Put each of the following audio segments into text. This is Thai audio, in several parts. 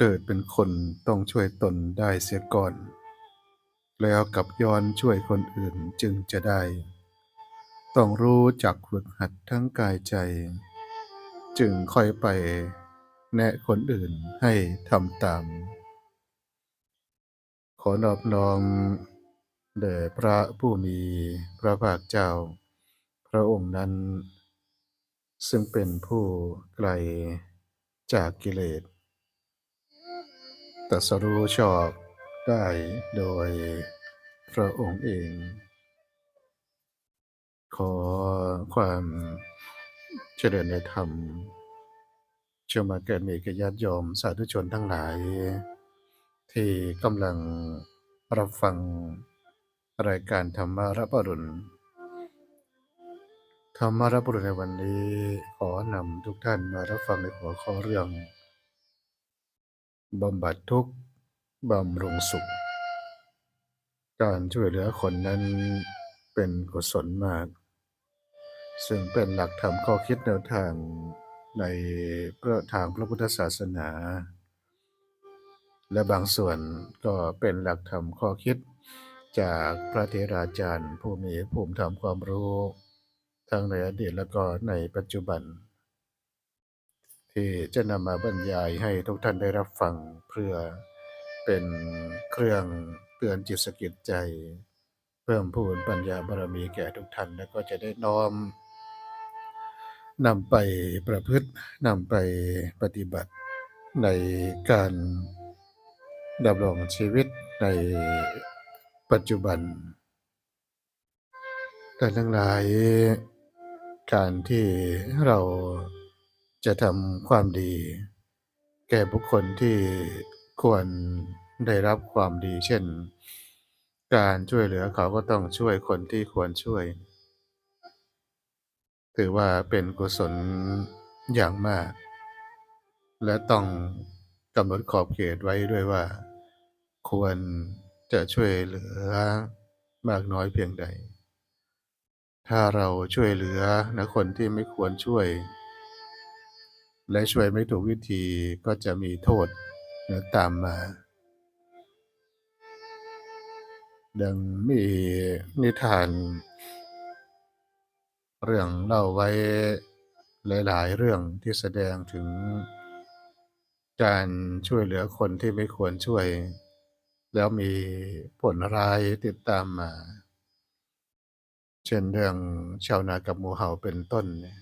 เกิดเป็นคนต้องช่วยตนได้เสียก่อน แล้วกับย้อนช่วยคนอื่นจึงจะได้ ต้องรู้จักฝึกหัดทั้งกายใจ จึงค่อยไปแนะคนอื่นให้ทำตาม ขอนอบน้อมแด่พระผู้มีพระภาคเจ้า พระองค์นั้น ซึ่งเป็นผู้ไกลจากกิเลส รัสรู้ชอบได้โดยพระองค์เอง ขอความเจริญในธรรมจงมาเกิดมีกญาติโยมสาธุชนทั้งหลาย ที่กำลังรับฟังรายการธรรมารับอรุณ ธรรมารับอรุณในวันนี้ขอนำทุกท่านมารับฟังในหัวข้อเรื่อง บำบัดทุกข์บำรุงสุข การช่วยเหลือคนนั้นเป็นกุศลมาก ซึ่งเป็นหลักธรรมข้อคิดแนวทางในพระทางพระพุทธศาสนา และบางส่วนก็เป็นหลักธรรมข้อคิดจากพระเทราจารย์ผู้มีภูมิธรรมความรู้ ทั้งในอดีตและก็ในปัจจุบัน ที่จะนำมาบรรยายให้ทุกท่านได้รับฟังเพื่อเป็นเครื่องเตือนจิตสกิดใจ เพิ่มพูนปัญญาบารมีแก่ทุกท่านแล้วก็จะได้น้อมนำไปประพฤตินำไปปฏิบัติในการดำรงชีวิตในปัจจุบันแต่ทั้งหลายการที่เรา จะทำความดี แก่บุคคลที่ควรได้รับความดี เช่น การช่วยเหลือเขาก็ต้องช่วยคนที่ควรช่วย ถือว่าเป็นกุศลอย่างมาก และต้องกำหนดขอบเขตไว้ด้วยว่า ควรจะช่วยเหลือมากน้อยเพียงใด ถ้าเราช่วยเหลือนะคนที่ไม่ควรช่วย และช่วยไม่ถูกวิธีก็จะมีโทษนะตามมา ดังมีนิทาน เรื่องเล่าไว้หลาย ๆ เรื่องที่แสดงถึงการช่วยเหลือคนที่ไม่ควรช่วย แล้วมีผลร้ายติดตามมา เช่นเรื่องชาวนากับหมูเห่าเป็นต้นเนี่ย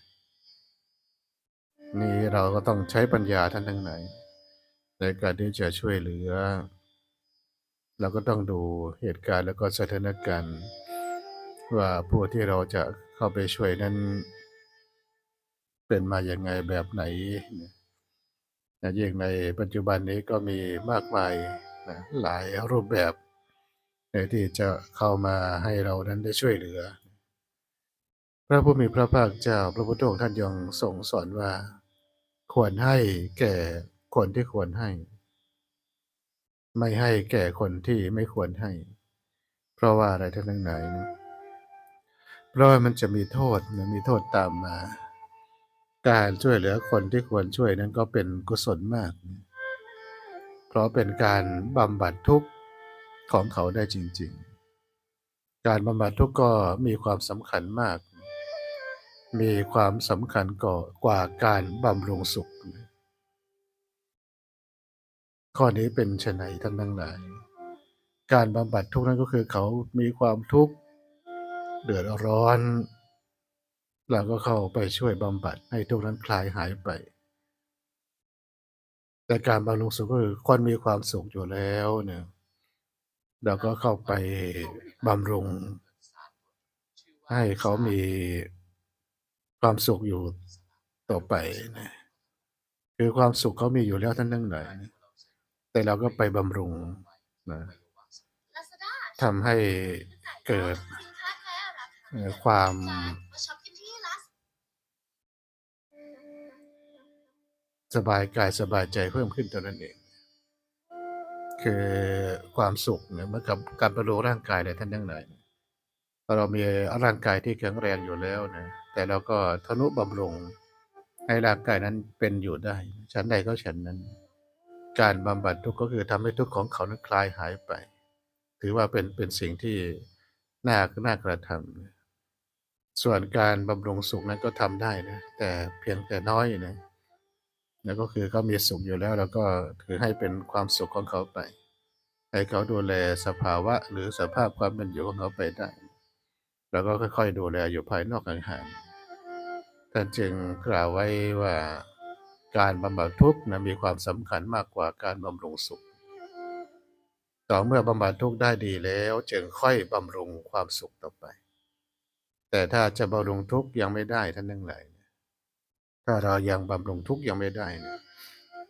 นี่เราก็ต้องใช้ปัญญาท่านทั้งไหน ในการที่จะช่วยเหลือ เราก็ต้องดูเหตุการณ์แล้วก็สถานการณ์ว่าผู้ที่เราจะเข้าไปช่วยนั้น เป็นมาอย่างไงแบบไหนนะยิ่งในปัจจุบันนี้ก็มีมากมายนะหลายรูปแบบในที่จะเข้ามาให้เรานั้นได้ช่วยเหลือ พระผู้มีพระภาคเจ้าพระพุทธองค์ท่านยังทรงสอนว่า ควรให้แก่คนที่ควรให้ ไม่ให้แก่คนที่ไม่ควรให้ เพราะว่าอะไรท่านทั้งหนะเพราะว่ามันจะมีโทษมันมีโทษตามมา การช่วยเหลือคนที่ควรช่วยนั้นก็เป็นกุศลมาก เพราะเป็นการบำบัดทุกข์ของเขาได้จริง ๆ การบำบัดทุกข์ก็มีความสำคัญมาก มีความสำคัญกว่ากว่าการบำรุงสุข ข้อนี้เป็นไฉนท่านทั้งหลาย การบำบัดทุกข์นั้นก็คือเขามีความทุกข์เดือดร้อนเราก็เข้าไปช่วยบำบัดให้ทุกข์นั้นคลายหายไป แต่การบำรุงสุขก็คือคนมีความสุขอยู่แล้วเนี่ยเราก็เข้าไปบำรุงให้เขามี ความสุขอยู่ต่อไปนะคือความสุขเขามีอยู่แล้วท่านทั้งหลายแต่เราก็ไปบำรุงนะทำให้เกิดความสบายกายสบายใจเพิ่มขึ้นเท่านั้นเอง คือความสุขเนี่ยเมื่อกับการบำรุงร่างกายเนี่ยท่านทั้งหลาย เรามีร่างกายที่แข็งแรงอยู่แล้วนะแต่เราก็ทนุบำรุงให้ร่างกายนั้นเป็นอยู่ได้ฉันใดก็ฉันนั้น การบำบัดทุกข์ก็คือทำให้ทุกข์ของเขานั้นคลายหายไป ถือว่าเป็นเป็นสิ่งที่น่าน่ากระทำส่วนการบำรุงสุขนั้นก็ทำได้นะแต่เพียงแต่น้อยนะแล้วก็คือเขามีสุขอยู่แล้วเราก็ถือให้เป็นความสุขของเขาไป ให้เขาดูแลสภาวะหรือสภาพความเป็นอยู่ของเขาไปได้ แล้วก็ค่อยๆดูแลอยู่ภายนอกห่างๆท่านจึงกล่าวไว้ว่าการบำบัดทุกข์นะมีความสำคัญมากกว่าการบำรุงสุข ต่อเมื่อบำบัดทุกข์ได้ดีแล้วจึงค่อยบำรุงความสุขต่อไป แต่ถ้าจะบำรุงทุกข์ยังไม่ได้ท่านทั้งหลายถ้าเรายังบำรุงทุกข์ยังไม่ได้นะ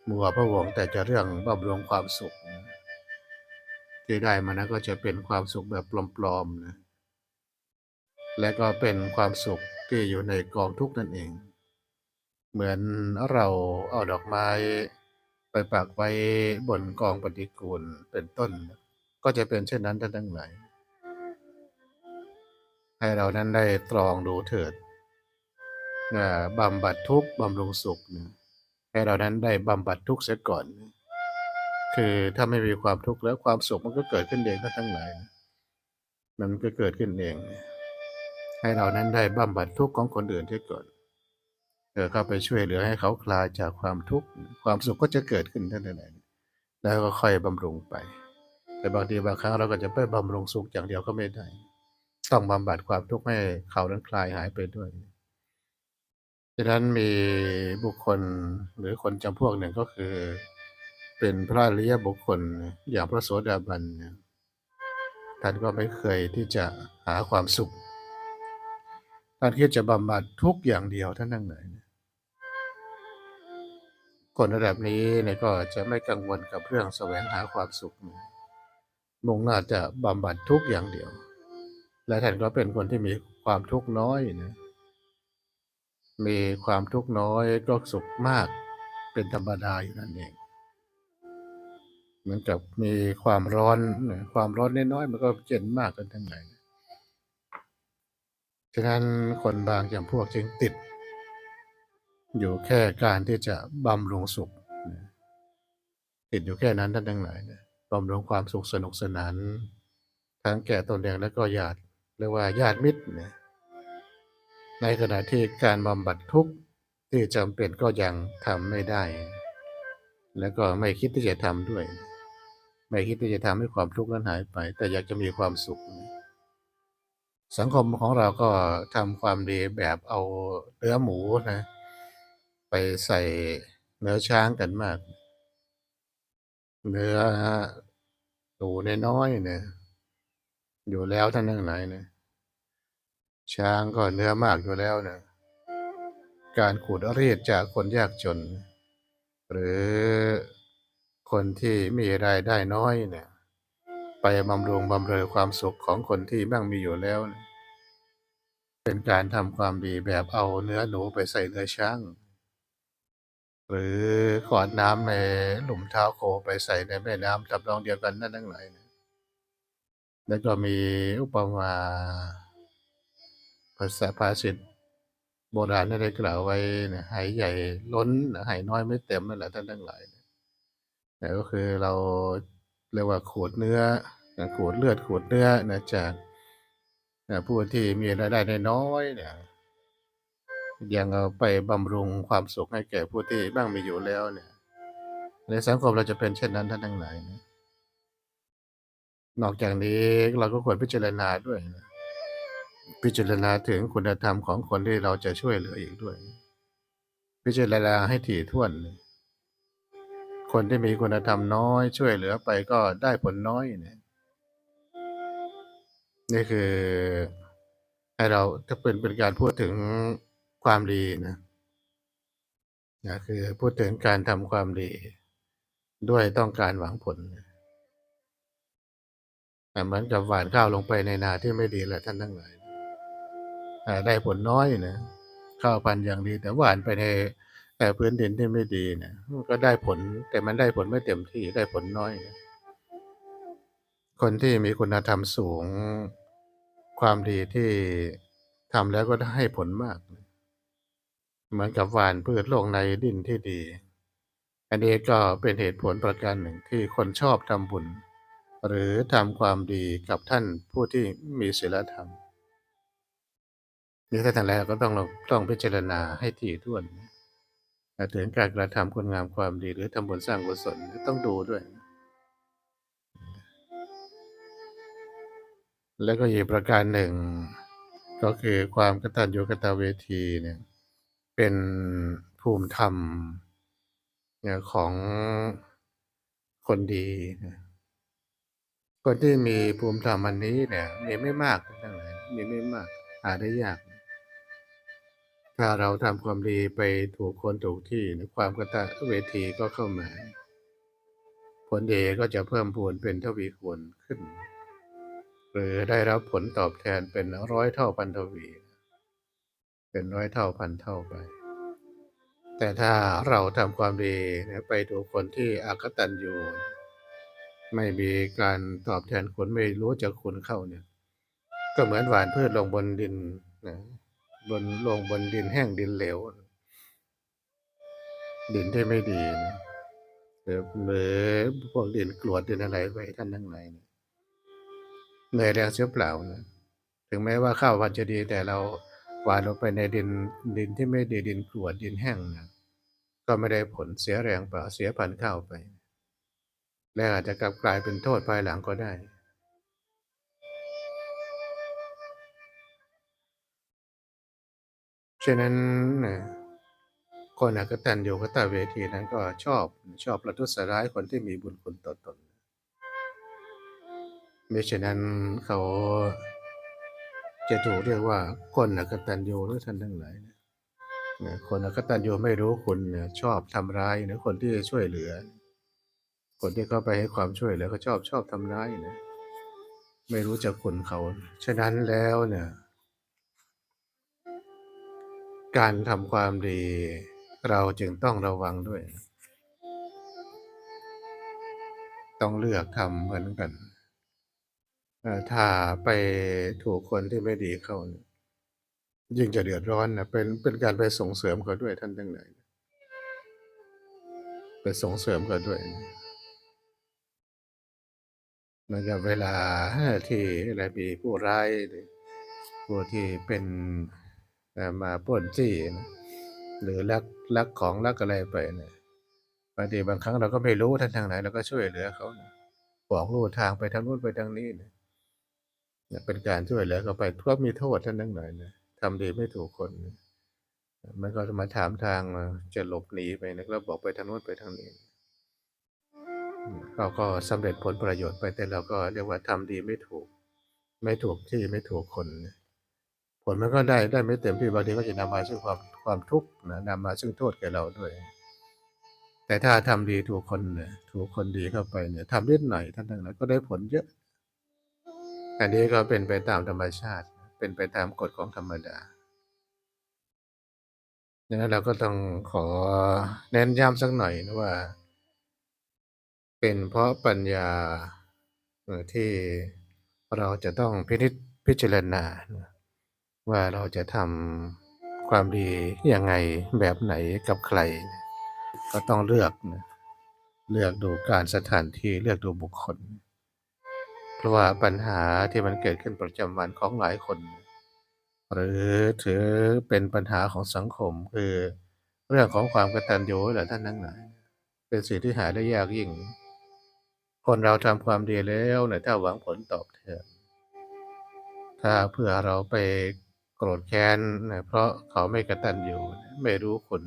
มัวพระวงแต่จะเรื่องบำรุงความสุข ที่ได้มานะก็จะเป็นความสุขแบบปลอมๆนะ และก็เป็นความสุขที่อยู่ในกองทุกข์นั่นเอง เหมือนเราเอาดอกไม้ไปปักไว้บนกองปฏิกูลเป็นต้น ก็จะเป็นเช่นนั้นท่านทั้งหลายให้เรานั้นได้ตรองดูเถิดบำบัดทุกข์บำรุงสุขนะให้เรานั้นได้บำบัดทุกข์เสียก่อน คือถ้าไม่มีความทุกข์แล้วความสุขมันก็เกิดขึ้นเองทั้งหลาย มันก็เกิดขึ้นเอง ให้เรานั้นได้บำบัดทุกข์ของคนอื่นเสียก่อนเออเข้าไปช่วยเหลือให้เขาคลายจากความทุกข์ความสุขก็จะเกิดขึ้นท่านทั้งหลายแล้วก็ค่อยบำรุงไป แต่บางทีบางครั้งเราก็จะไปบำรุงสุขอย่างเดียวก็ไม่ได้ ต้องบำบัดความทุกข์ให้เขานั้นคลายหายไปด้วยฉะนั้นมีบุคคลหรือคนจำพวกหนึ่งก็คือ เป็นพระริยบุคคลอย่างพระโสดาบันท่านก็ไม่เคยที่จะหาความสุข ท่านคิดจะบำบัดทุกอย่างเดียวท่านนั่งไหนคนระดับนี้เนี่ยก็จะไม่กังวลกับเรื่องแสวงหาความสุข มุ่งหน้าจะบำบัดทุกอย่างเดียว และท่านก็เป็นคนที่มีความทุกข์น้อยนะมีความทุกข์น้อยก็สุขมากเป็นธรรมดาอยู่นั่นเอง เหมือนกับมีความร้อน ความร้อนน้อยๆมันก็เย็นมากกันทั้งไหนนะ ฉะนั้นคนบางจำพวกจึงติด อยู่แค่การที่จะบำรุงสุขนะติดอยู่แค่นั้นท่านทั้งหลายนะบำรุงความสุขสนุกสนาน ทั้งแก่ตนเองและก็ญาติเรียกว่าญาติมิตรนะในขณะที่การบำบัดทุกข์ที่จำเป็นก็ยังทำไม่ได้ แล้วก็ไม่คิดที่จะทำด้วย ไม่คิดที่จะทำให้ความทุกข์นั้นหายไป แต่อยากจะมีความสุข สังคมของเราก็ทำความดีแบบเอาเนื้อหมูนะ ไปใส่เนื้อช้างกันมาก เนื้อหนูน้อยเนี่ยอยู่แล้วท่านทั้งหลายเนี่ยช้างก็เนื้อมากอยู่แล้วเนะการขูดรีดจากคนยากจน หรือคนที่มีรายได้น้อยเนี่ย ไปบำรุงบำเรอความสุขของคนที่บ้างมีอยู่แล้ว เป็นการทำความดีแบบเอาเนื้อหนูไปใส่เนื้อช้าง หรือขวดน้ำในหลุมเท้าโคไปใส่ในแม่น้ำทับรองเดียวกันนั่นทั้งหลายแล้วก็มีอุปมาภาษาภาษิตโบราณได้กล่าวไว้นะไหใหญ่ล้นไหน้อยไม่เต็มนั่นแหละท่านทั้งหลายนะแต่ก็คือเราเรียกว่าขูดเนื้อ นะขูดเลือดขูดเนื้อนะจากนะผู้ที่มีรายได้น้อยเนี่ยยังเอาไปบำรุงความสุขให้แก่ผู้ที่บ้างมีอยู่แล้วเนี่ย ในสังคมเราจะเป็นเช่นนั้นท่านทั้งหลายนะนอกจากนี้เราก็ควรพิจารณาด้วยนะพิจารณาถึงคุณธรรมของคนที่เราจะช่วยเหลืออีกด้วย พิจารณาให้ถี่ถ้วน คนที่มีคุณธรรมน้อย ช่วยเหลือไปก็ได้ผลน้อยเนี่ย นี่คือให้เราถ้าเป็นเป็นการพูดถึงความดีนะนะคือพูดถึงการทำความดี ด้วยต้องการหวังผลเหมือนกับหวานข้าวลงไปในนาที่ไม่ดีแหละท่านทั้งหลายได้ผลน้อยนะข้าวพันธุ์อย่างดี แต่หวานไปในแต่พื้นดินที่ไม่ดีนะก็ได้ผล แต่มันได้ผลไม่เต็มที่ได้ผลน้อย คนที่มีคุณธรรมสูง ความดีที่ทำแล้วก็ได้ให้ผลมาก เหมือนกับหวานพืชลงในดินที่ดี อันนี้ก็เป็นเหตุผลประการหนึ่งที่คนชอบทำบุญ หรือทำความดีกับท่านผู้ที่มีศีลธรรมนี่ถ้าทางแล้วก็ต้องเราต้องพิจารณาให้ถี่ถ้วนถึงการกระทำคุณงามความดีหรือทำบุญสร้างกุศลต้องดูด้วย แล้วก็อีกประการหนึ่ง ก็คือความกตัญญูกตเวทีเนี่ยเป็นภูมิธรรมของคนดีคนที่มีภูมิธรรมอันนี้เนี่ยมีไม่มากทั้งหลายมีไม่มากหาได้ยาก ถ้าเราทำความดีไปถูกคนถูกที่ความกตเวทีก็เข้ามา ผลดีก็จะเพิ่มพูนเป็นทวีคูณขึ้น รือได้รับผลตอบแทนเป็นร้อยเท่าพันทวี เป็นร้อยเท่าพันเท่าไป แต่ถ้าเราทำความดีไปถูกคนที่อากตันอยู่ ไม่มีการตอบแทนคุณไม่รู้จักคุณเข้าเนี่ย ก็เหมือนหวานพืชลงบนดินนะบนลงบนดินแห้งดินเหลว ดินที่ไม่ดีนะหรือหรือพวกดินกรวดดินอะไรไว้ท่านทั้งหลายเนี่ย เหนื่อยแรงเสียเปล่านะถึงแม้ว่าข้าววันจะดีแต่เราหวานลงไปในดินดินที่ไม่ดีดินกรวดดินแห้งนะก็ไม่ได้ผลเสียแรงเปล่าเสียพันธุ์ข้าวไป และอาจจะกลับกลายเป็นโทษภายหลังก็ได้ฉะนั้นคนอกตันอยู่กตเวทีนั้นก็ชอบชอบประทุษร้ายคนที่มีบุญคุณต่อตน ไม่ฉะนั้นเขาจะถูกเรียกว่าคนอกตันยูหรือท่านทั้งหลายนะคนอกตันยูไม่รู้คุณเนี่ยชอบทำร้ายนะคนที่ช่วยเหลือ คนที่เข้าไปให้ความช่วยเหลือก็ชอบชอบทำร้ายนะไม่รู้จักคุณเขา ฉะนั้นแล้วเนี่ยการทำความดี เราจึงต้องระวังด้วย ต้องเลือกทำเหมือนกัน ถ้าไปถูกคนที่ไม่ดีเข้าเนี่ยยิ่งจะเดือดร้อนนะเป็นเป็นการไปส่งเสริมเขาด้วยท่านทั้งหลายไปส่งเสริมเขาด้วยนะเหมือนกับเวลาที่อะไรมีผู้ร้ายหรือผู้ที่เป็นมาป้นจี้นะหรือลักลักของลักอะไรไปเนี่ยบางทีบางครั้งเราก็ไม่รู้ท่านทางไหนเราก็ช่วยเหลือเขานะบอกลู่ทางไปทางนู้นไปทางนี้นะ เป็นการช่วยเหลือเขาไปก็มีโทษท่านทั้งหลายนะทำดีไม่ถูกคนนะมันก็จะมาถามทางมาจะหลบหนีไปนะแล้วบอกไปทางนู้นไปทางนี้เราก็สำเร็จผลประโยชน์ไปแต่เราก็เรียกว่าทำดีไม่ถูก ไม่ถูกที่ไม่ถูกคน ผลมันก็ได้ได้ไม่เต็มที่บางทีก็จะนำมาซึ่งความความทุกข์นะนำมาซึ่งโทษแก่เราด้วย แต่ถ้าทำดีถูกคนเนี่ยถูกคนดีเข้าไปเนี่ยทำนิดหน่อยท่านทั้งหลายก็ได้ผลเยอะ อันนี้ก็เป็นไปตามธรรมชาติ เป็นไปตามกฎของธรรมดาดังนั้นเราก็ต้องขอเน้นย้ำสักหน่อยนะว่า เป็นเพราะปัญญาที่เราจะต้องพินิจพิจารณา ว่าเราจะทำความดียังไงแบบไหนกับใคร ก็ต้องเลือกนะเลือกดูการสถานที่เลือกดูบุคคล ราะว่าปัญหาที่มันเกิดขึ้นประจำวันของหลายคน หรือถือเป็นปัญหาของสังคมคือ เรื่องของความกตัญญูแหละท่านทั้งหลายเป็นสิ่งที่หาได้ยากยิ่ง คนเราทำความดีแล้วเนี่ยถ้าหวังผลตอบแทนถ้าเผื่อเราไปโกรธแค้นนะเพราะเขาไม่กระตัญญูไม่รู้คุณ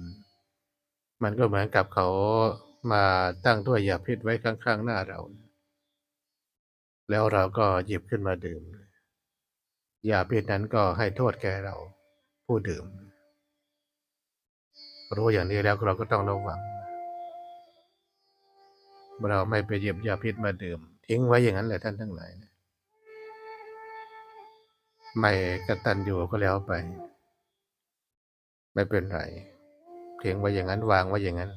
มันก็เหมือนกับเขามาตั้งถ้วยยาพิษไว้ข้างๆหน้าเรา แล้วเราก็หยิบขึ้นมาดื่ม ยาพิษนั้นก็ให้โทษแก่เราผู้ดื่ม รู้อย่างนี้แล้วเราก็ต้องระวัง เราไม่ไปหยิบยาพิษมาดื่ม ทิ้งไว้อย่างนั้นแหละท่านทั้งหลายนะไม่กระตัญญูก็แล้วไป ไม่เป็นไรทิ้งไว้อย่างนั้นวางไว้อย่างนั้น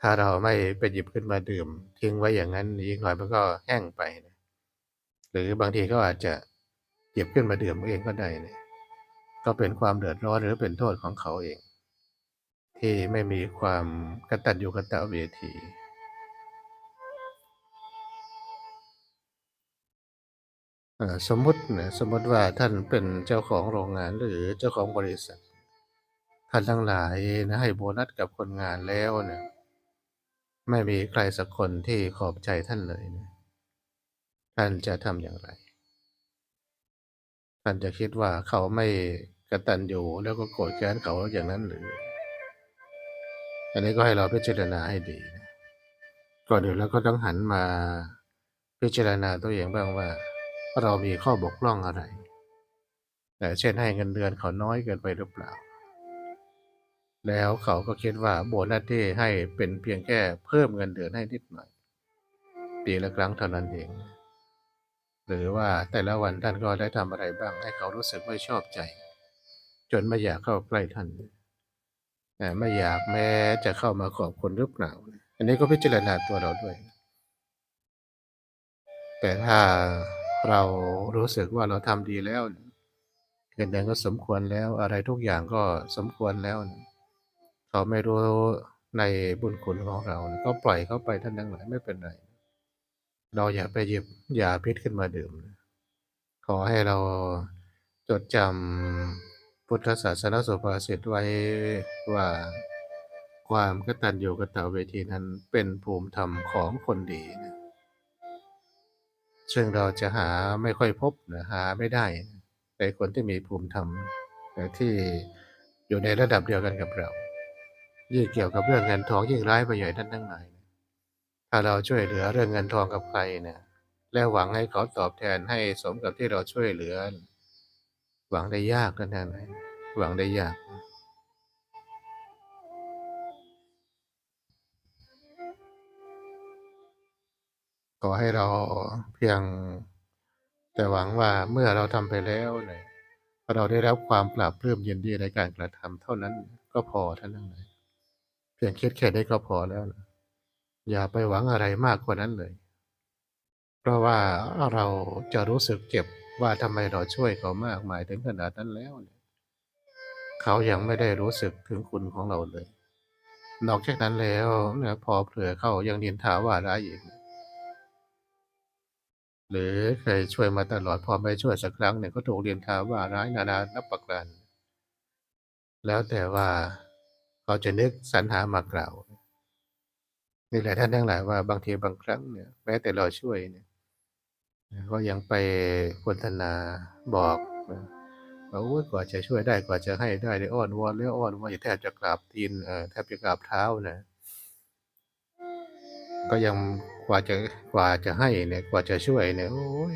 ถ้าเราไม่ไปหยิบขึ้นมาดื่ม ทิ้งไว้อย่างนั้นอีกหน่อยมันก็แห้งไปนะ หรือบางทีก็อาจจะหยิบขึ้นมาดื่มเองก็ได้เนะก็เป็นความเดือดร้อนหรือเป็นโทษของเขาเอง ที่ไม่มีความกตัญญูกตเวทีสมมตินะสมมติว่าท่านเป็นเจ้าของโรงงานหรือเจ้าของบริษัท ท่านทั้งหลายนะให้โบนัสกับคนงานแล้วเนี่ยไม่มีใครสักคนที่ขอบใจท่านเลยเนี่ย ท่านจะทำอย่างไร?ท่านจะคิดว่าเขาไม่กระตัญญูแล้วก็โกรธแค้นเขาอย่างนั้นหรือ?อันนี้ก็ให้เราพิจารณาให้ดีนะก่อนอื่นเราก็ต้องหันมาพิจารณาตัวเองบ้างว่า เรามีข้อบกพร่องอะไร?อ่เช่นให้เงินเดือนเขาน้อยเกินไปหรือเปล่า?แล้วเขาก็คิดว่าโบนัสที่ให้เป็นเพียงแค่เพิ่มเงินเดือนให้นิดหน่อยปีละครั้งเท่านั้นเอง หรือว่าแต่ละวันท่านก็ได้ทำอะไรบ้างให้เขารู้สึกไม่ชอบใจ จนไม่อยากเข้าใกล้ท่านอ่ไม่อยากแม้จะเข้ามาขอบคุณหรือเปล่า?อันนี้ก็พิจารณาตัวเราด้วย แต่ถ้าเรารู้สึกว่าเราทำดีแล้วเงินเดือนก็สมควรแล้วอะไรทุกอย่างก็สมควรแล้ว เขาไม่รู้ในบุญคุณของเรา ก็ปล่อยเขาไปท่านทั้งหลายไม่เป็นไร เราอย่าไปหยิบยาพิษขึ้นมาดื่ม ขอให้เราจดจำพุทธศาสนสุภาษิตไว้ว่าความกตัญญูกตเวทีนั้นเป็นภูมิธรรมของคนดีนะซึ่งเราจะหาไม่ค่อยพบนะหาไม่ได้ในคนที่มีภูมิธรรมอ่ที่อยู่ในระดับเดียวกันกับเรา ยิ่งเกี่ยวกับเรื่องเงินทองยิ่งร้ายไปใหญ่ท่านทั้งหลาย ถ้าเราช่วยเหลือเรื่องเงินทองกับใครเนี่ยแล้วหวังให้เขาตอบแทนให้สมกับที่เราช่วยเหลือ หวังได้ยากท่านหลายหวังได้ยาก ขอให้เราเพียง แต่หวังว่าเมื่อเราทำไปแล้วเนี่ยเราได้รับความปลาบปลื้มยินดีในการกระทำเท่านั้นก็พอท่านทั้งหลายเพียงคิดแค่นี้ก็พอแล้ว อย่าไปหวังอะไรมากกว่านั้นเลย เพราะว่าเราจะรู้สึกเจ็บว่าทำไมเราช่วยเขามากมายถึงขนาดนั้นแล้วเขายังไม่ได้รู้สึกถึงคุณของเราเลย นอกจากนั้นแล้วนะพอเผลอเขายังนินทาว่าร้ายอีกหรือเคยช่วยมาตลอดพอไม่ช่วยสักครั้งหนึ่งก็ถูกนินทาว่าร้ายนานานับประการแล้วแต่ว่าเขาจะนึกสรรหามากล่าว นี่แหละท่านทั้งหลายว่าบางทีบางครั้งเนี่ยแม้แต่เราช่วยเนี่ยก็ยังไปพรรณนาบอกนะว่าโอ๊ยกว่าจะช่วยได้กว่าจะให้ได้นี่อ้อนวอนแล้วอ้อนวอนแทบจะกราบตีนเอ่อแทบจะกราบเท้านะก็ยังกว่าจะกว่าจะให้เนี่ย กว่าจะช่วยเนี่ยโอ๊ย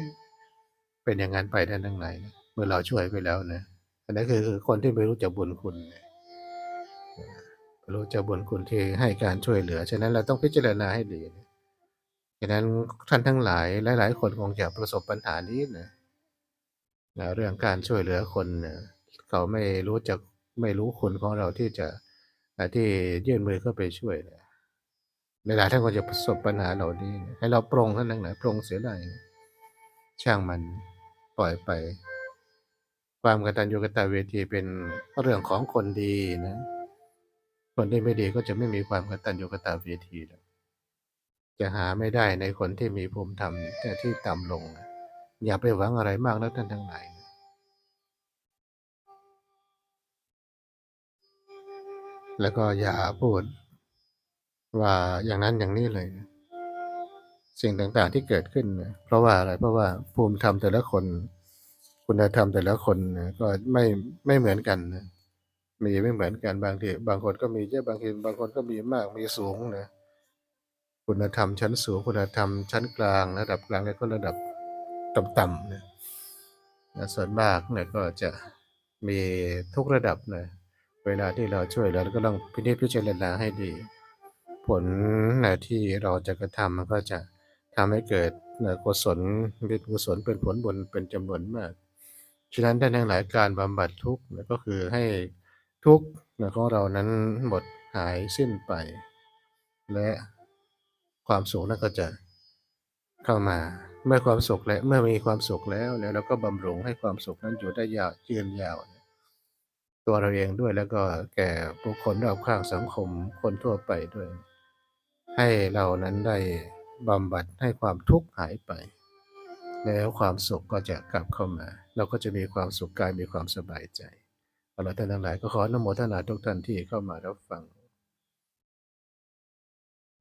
เป็นอย่างงั้นไปท่านทั้งหลายเมื่อเราช่วยไปแล้วนะอันนั้นคือคนที่ไม่รู้จักบุญคุณไม่ รู้จักบุญคุณที่ให้การช่วยเหลือ ฉะนั้นเราต้องพิจารณาให้ดีฉะนั้นท่านทั้งหลายหลาย ๆ คนคงจะประสบปัญหานี้นะนะเรื่องการช่วยเหลือคนเนี่ยเขาไม่รู้จักไม่รู้คุณของเราที่จะที่ยื่นมือเข้าไปช่วยเนี่ยหลายๆท่านก็จะประสบปัญหาเหล่านี้ ให้เราปรงท่านทั้งหลายปรงเสียได้ช่างมันปล่อยไป ความกตัญญูกตเวทีเป็นเรื่องของคนดีนะ คนที่ไม่ดีก็จะไม่มีความกตัญญูกตเวทีหรอกจะหาไม่ได้ในคนที่มีภูมิธรรมแต่ที่ต่ำลง อย่าไปหวังอะไรมากนักท่านทั้งหลายแล้วก็อย่าพูดว่าอย่างนั้นอย่างนี้เลย สิ่งต่างๆที่เกิดขึ้น เพราะว่าอะไร?เพราะว่าภูมิธรรมแต่ละคน คุณธรรมแต่ละคนก็ไม่ไม่เหมือนกันนะ มีไม่เหมือนกันบางทีบางคนก็มีเยอะบางทีบางคนก็มีมากมีสูงนะคุณธรรมชั้นสูงคุณธรรมชั้นกลาง ระดับกลางแล้วก็ระดับต่ำๆนะนะส่วนมากเนี่ยก็จะมีทุกระดับนะเวลาที่เราช่วยเหลือเราก็ต้องพินิจพิจารณาให้ดี ผลนะที่เราจะกระทำมันก็จะทำให้เกิดเอ่อกุศลเป็นกุศลเป็นผลบุญเป็นจำนวนมากฉะนั้นท่านทั้งหลายการบำบัดทุกข์เนี่ยก็คือให้ ทุกข์ของเรานั้นหมดหายสิ้นไป และความสุขนั้นก็จะเข้ามาเมื่อความสุขและเมื่อมีความสุขแล้วเนี่ยเราก็บำรุงให้ความสุขนั้นอยู่ได้ยาวยืนยาว ตัวเราเองด้วยแล้วก็แก่บุคคลรอบข้างสังคมคนทั่วไปด้วย ให้เรานั้นได้บำบัดให้ความทุกข์หายไป แล้วความสุขก็จะกลับเข้ามา เราก็จะมีความสุขกายมีความสบายใจ เอาละท่านทั้งหลายก็ขออนุโมทนาทุกท่านที่เข้ามารับฟัง